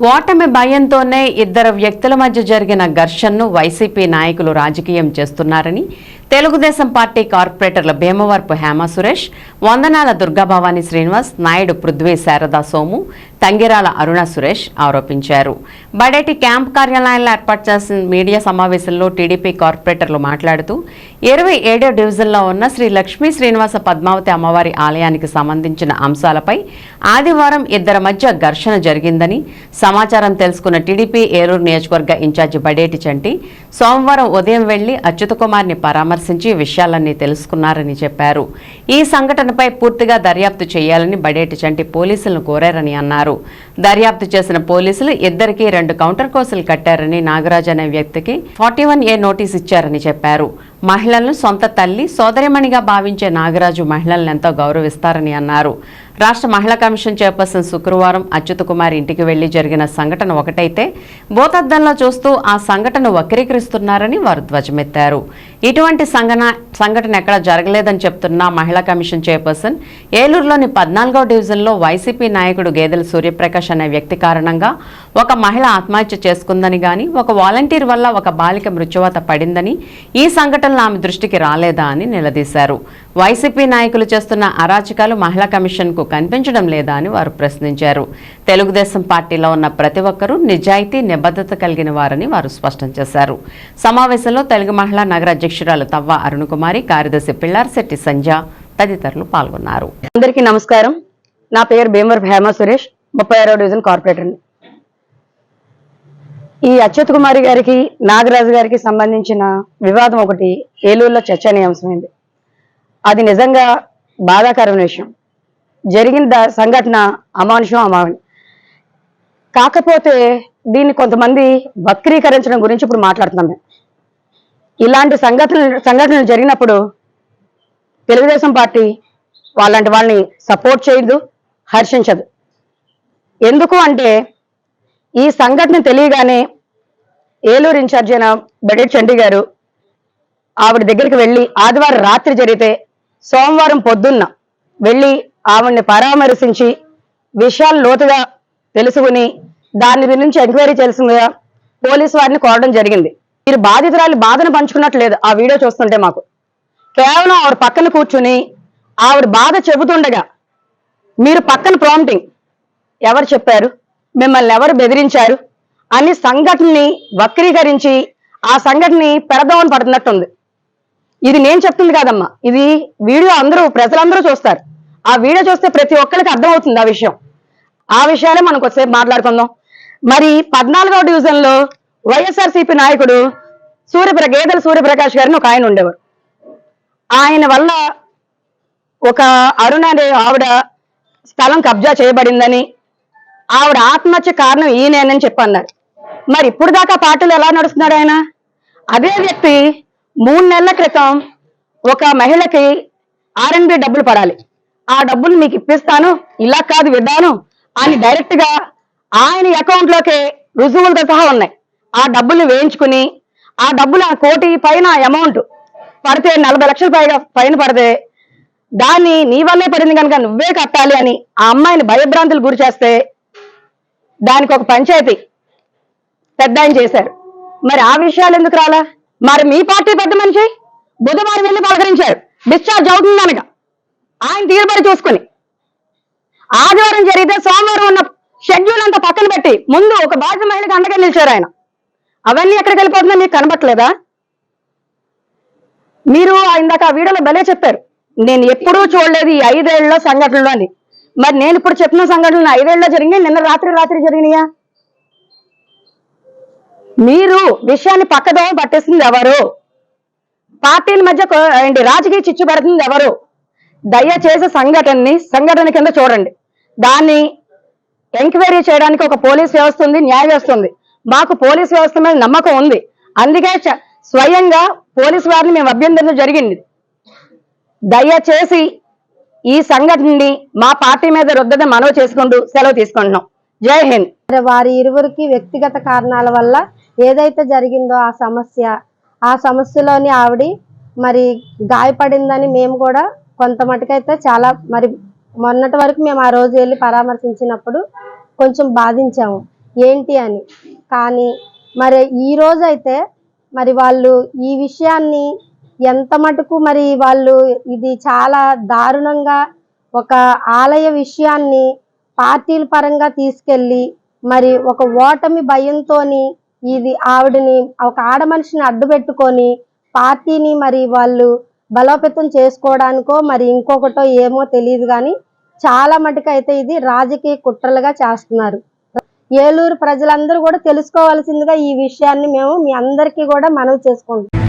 ఓటమి భయంతోనే ఇద్దరు వ్యక్తుల మధ్య జరిగిన ఘర్షణను వైసీపీ నాయకులు రాజకీయం చేస్తున్నారని తెలుగుదేశం పార్టీ కార్పొరేటర్ల భీమవరపు హేమ సురేష్ వందనాల దుర్గాభవాని శ్రీనివాస్ నాయుడు పృథ్వీ శారదా సోము తంగిరాల అరుణ సురేష్ ఆరోపించారు. బడేటి క్యాంప్ కార్యాలయంలో ఏర్పాటు చేసిన మీడియా సమావేశంలో టీడీపీ కార్పొరేటర్లు మాట్లాడుతూ ఇరవై ఏడో డివిజన్లో ఉన్న శ్రీ లక్ష్మీ శ్రీనివాస పద్మావతి అమ్మవారి ఆలయానికి సంబంధించిన అంశాలపై ఆదివారం ఇద్దరి మధ్య ఘర్షణ జరిగిందని సమాచారం తెలుసుకున్న టీడీపీ ఏలూరు నియోజకవర్గ ఇన్ఛార్జి బడేటి చంటి సోమవారం ఉదయం వెళ్ళి అచ్యుత కుమార్ని పరామర్శించి విషయాలన్నీ తెలుసుకున్నారని చెప్పారు. ఈ సంఘటనపై పూర్తిగా దర్యాప్తు చేయాలని బడేటి చంటి పోలీసులను కోరారని అన్నారు. దర్యాప్తు చేసిన పోలీసులు ఇద్దరికి రెండు కౌంటర్ కోసులు కట్టారని నాగరాజ్ అనే వ్యక్తికి ఫార్టీ వన్ ఏ నోటీస్ ఇచ్చారని చెప్పారు. మహిళలను సొంత తల్లి సోదరిమణిగా భావించే నాగరాజు మహిళలను ఎంతో గౌరవిస్తారని అన్నారు. రాష్ట్ర మహిళా కమిషన్ చైర్పర్సన్ శుక్రవారం అచ్యుత కుమార్ ఇంటికి వెళ్ళి జరిగిన సంఘటన ఒకటైతే భూతద్దంలో చూస్తూ ఆ సంఘటన వక్రీకరిస్తున్నారని వారు ధ్వజమెత్తారు. ఇటువంటి సంఘన సంఘటన ఎక్కడ జరగలేదని చెప్తున్న మహిళా కమిషన్ చైర్పర్సన్ ఏలూరులోని పద్నాలుగో డివిజన్లో వైసీపీ నాయకుడు గేదెల సూర్యప్రకాష్ అనే వ్యక్తి కారణంగా ఒక మహిళ ఆత్మహత్య చేసుకుందని గాని ఒక వాలంటీర్ వల్ల ఒక బాలిక మృత్యువాత పడిందని ఈ సంఘటన ఘటనలు ఆమె దృష్టికి రాలేదా అని నిలదీశారు. వైసీపీ నాయకులు చేస్తున్న అరాచకాలు మహిళా కమిషన్కు కనిపించడం లేదా అని వారు ప్రశ్నించారు. తెలుగుదేశం పార్టీలో ఉన్న ప్రతి ఒక్కరూ నిజాయితీ నిబద్ధత కలిగిన వారని వారు స్పష్టం చేశారు. సమావేశంలో తెలుగు మహిళా నగర అధ్యక్షురాలు తవ్వ అరుణకుమారి కార్యదర్శి పిల్లార్శెట్టి సంజ తదితరులు పాల్గొన్నారు. అందరికీ నమస్కారం. నా పేరు భీమవర్ హేమ సురేష్ ముప్పై ఆరో డివిజన్ కార్పొరేటర్. ఈ అచ్యుత్ కుమారి గారికి నాగరాజు గారికి సంబంధించిన వివాదం ఒకటి ఏలూరులో చర్చనీయాంశమైంది. అది నిజంగా బాధాకరమైన విషయం. జరిగిన సంఘటన అమానుషం అమావని కాకపోతే దీన్ని కొంతమంది వక్రీకరించడం గురించి ఇప్పుడు మాట్లాడుతున్నాం ఇలాంటి సంఘటనలు సంఘటనలు జరిగినప్పుడు తెలుగుదేశం పార్టీ వాళ్ళంటి వాళ్ళని సపోర్ట్ చేయదు హర్షించదు. ఎందుకు అంటే ఈ సంఘటన తెలియగానే ఏలూరు ఇన్ఛార్జ్ అయిన బెడెట్ చండి గారు ఆవిడ దగ్గరికి వెళ్ళి ఆదివారం రాత్రి జరిగితే సోమవారం పొద్దున్న వెళ్ళి ఆవిడ్ని పరామర్శించి విషయాలు లోతుగా తెలుసుకుని దాని గురించి ఎంక్వైరీ చేసిందిగా పోలీసు వారిని కోరడం జరిగింది. మీరు బాధితురాలు బాధను పంచుకున్నట్లేదు ఆ వీడియో చూస్తుంటే మాకు. కేవలం ఆవిడ పక్కన కూర్చుని ఆవిడ బాధ చెబుతుండగా మీరు పక్కన ప్రాంప్టింగ్ ఎవరు చెప్పారు? మిమ్మల్ని ఎవరు బెదిరించారు? అని సంఘటనని వక్రీకరించి ఆ సంఘటనని పెడదామని పడుతున్నట్టుంది. ఇది నేను చెప్తుంది కాదమ్మా. ఇది వీడియో అందరూ ప్రజలందరూ చూస్తారు. ఆ వీడియో చూస్తే ప్రతి ఒక్కరికి అర్థమవుతుంది ఆ విషయం. ఆ విషయాలే మనం కొద్దిసేపు మాట్లాడుకుందాం. మరి పద్నాలుగవ డివిజన్లో వైఎస్ఆర్సీపీ నాయకుడు సూర్యప్ర గేదెల సూర్యప్రకాష్ గారిని ఒక ఆయన ఉండేవారు. ఆయన వల్ల ఒక అరుణ అనే ఆవిడ స్థలం కబ్జా చేయబడిందని ఆవిడ ఆత్మహత్య కారణం ఈయనేనని చెప్పి అన్నారు. మరి ఇప్పుడు దాకా పార్టీలు ఎలా నడుస్తున్నాడు ఆయన? అదే వ్యక్తి మూడు నెలల క్రితం ఒక మహిళకి ఆర్ఎన్బి డబ్బులు పడాలి. ఆ డబ్బులు మీకు ఇప్పిస్తాను ఇలా కాదు విడ్డాను అని డైరెక్ట్గా ఆయన అకౌంట్లోకి రుజువులతో సహా ఉన్నాయి. ఆ డబ్బుల్ని వేయించుకుని ఆ డబ్బులు ఆ కోటి పైన అమౌంట్ పడితే నలభై లక్షల పైగా పైన పడితే దాన్ని నీ వల్లే పడింది కనుక నువ్వే కట్టాలి అని ఆ అమ్మాయిని భయభ్రాంతులు గురి చేస్తే దానికి ఒక పంచాయతీ. పెద్ద ఆయన చేశారు. మరి ఆ విషయాలు ఎందుకు రాలా? మరి మీ పార్టీ పెద్ద మనిషి బుధవారం వెళ్ళి పలకరించారు డిశ్చార్జ్ అవుతుంది అనగా. ఆయన తీరుబడి చూసుకుని. ఆదివారం జరిగితే సోమవారం ఉన్న షెడ్యూల్ అంతా పక్కన పెట్టి ముందు ఒక బాధ్య మహిళకు అండగా నిలిచారు ఆయన. అవన్నీ ఎక్కడికి వెళ్ళిపోతున్నా మీకు కనబట్టలేదా మీరు ఇందాక ఆ వీడియోలో భలే చెప్పారు. నేను ఎప్పుడూ చూడలేదు ఈ ఐదేళ్ళలో సంఘటనలు అని. మరి నేను ఇప్పుడు చెప్పిన సంఘటనలు ఐదేళ్ళలో జరిగినాయి నిన్న రాత్రి రాత్రి జరిగినాయా? మీరు విషయాన్ని పక్కదో పట్టేసింది ఎవరు? పార్టీల మధ్య ఏంటి రాజకీయ చిచ్చు పెడుతుంది ఎవరు? దయచేసి సంఘటనని సంఘటన కింద చూడండి. దాన్ని ఎంక్వైరీ చేయడానికి ఒక పోలీస్ వ్యవస్థ ఉంది న్యాయ వ్యవస్థ ఉంది. మాకు పోలీస్ వ్యవస్థ మీద నమ్మకం ఉంది. అందుకే చ- స్వయంగా పోలీస్ వారిని మేము అభ్యర్థించడం జరిగింది. దయచేసి ఈ సంఘటనని మా పార్టీ మీద రుద్దదని మనవి చేసుకుంటూ సెలవు తీసుకుంటున్నాం. జై హింద్. మరి వారి ఇరువురికి వ్యక్తిగత కారణాల వల్ల ఏదైతే జరిగిందో ఆ సమస్య ఆ సమస్యలోని ఆవిడ మరి గాయపడిందని మేము కూడా కొంత మటుకైతే చాలా మరి మొన్నటి వరకు మేము ఆ రోజు వెళ్ళి పరామర్శించినప్పుడు కొంచెం బాధించాము. ఏంటి అని? కానీ మరి ఈ రోజైతే మరి వాళ్ళు ఈ విషయాన్ని ఎంత మటుకు మరి వాళ్ళు ఇది చాలా దారుణంగా ఒక ఆలయ విషయాన్ని పార్టీల పరంగా తీసుకెళ్ళి మరి ఒక ఓటమి భయంతోని ఇది ఆవిడని ఒక ఆడ మనిషిని అడ్డు పెట్టుకొని పార్టీని మరి వాళ్ళు బలోపేతం చేసుకోవడానికో మరి ఇంకొకటో ఏమో తెలియదు కానీ చాలా మటుకు అయితే ఇది రాజకీయ కుట్రలుగా చేస్తున్నారు. ఏలూరు ప్రజలందరూ కూడా తెలుసుకోవాల్సిందిగా ఈ విషయాన్ని మేము మీ అందరికీ కూడా మనవి చేసుకుంటాం